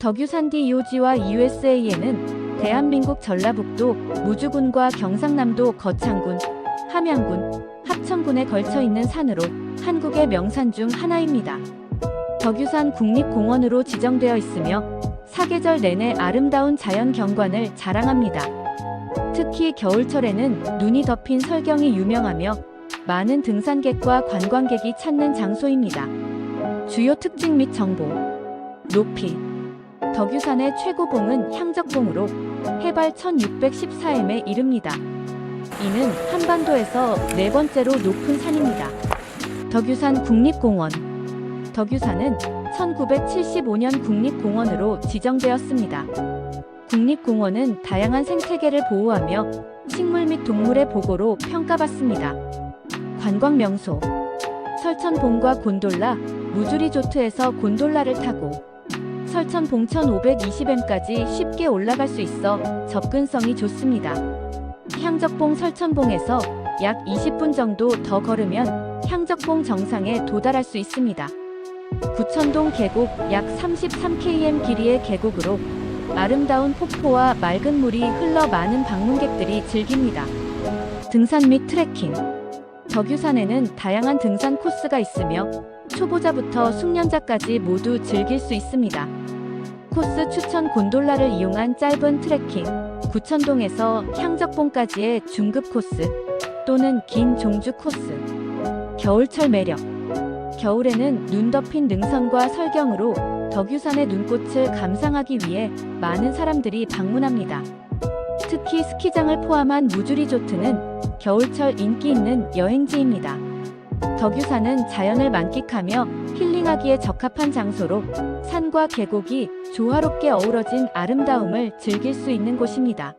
덕유산디 요지와 USA에는 대한민국 전라북도 무주군과 경상남도 거창군, 함양군, 합천군에 걸쳐 있는 산으로 한국의 명산 중 하나입니다. 덕유산 국립공원으로 지정되어 있으며 사계절 내내 아름다운 자연 경관을 자랑합니다. 특히 겨울철에는 눈이 덮인 설경이 유명하며 많은 등산객과 관광객이 찾는 장소입니다. 주요 특징 및 정보 높이 덕유산의 최고봉은 향적봉으로 해발 1614m에 이릅니다. 이는 한반도에서 네 번째로 높은 산입니다. 덕유산 국립공원 덕유산은 1975년 국립공원으로 지정되었습니다. 국립공원은 다양한 생태계를 보호하며 식물 및 동물의 보고로 평가받습니다. 관광 명소 설천봉과 곤돌라, 무주리조트에서 곤돌라를 타고 설천 봉천 520m까지 쉽게 올라갈 수 있어 접근성이 좋습니다. 향적봉 설천봉에서 약 20분 정도 더 걸으면 향적봉 정상에 도달할 수 있습니다. 구천동 계곡 약 33km 길이의 계곡으로 아름다운 폭포와 맑은 물이 흘러 많은 방문객들이 즐깁니다. 등산 및 트레킹 덕유산에는 다양한 등산 코스가 있으며 초보자부터 숙련자까지 모두 즐길 수 있습니다. 코스 추천 곤돌라를 이용한 짧은 트레킹, 구천동에서 향적봉까지의 중급 코스 또는 긴 종주 코스. 겨울철 매력. 겨울에는 눈 덮인 능선과 설경으로 덕유산의 눈꽃을 감상하기 위해 많은 사람들이 방문합니다. 특히 스키장을 포함한 무주리조트는 겨울철 인기 있는 여행지입니다. 덕유산은 자연을 만끽하며 힐링하기에 적합한 장소로 산과 계곡이 조화롭게 어우러진 아름다움을 즐길 수 있는 곳입니다.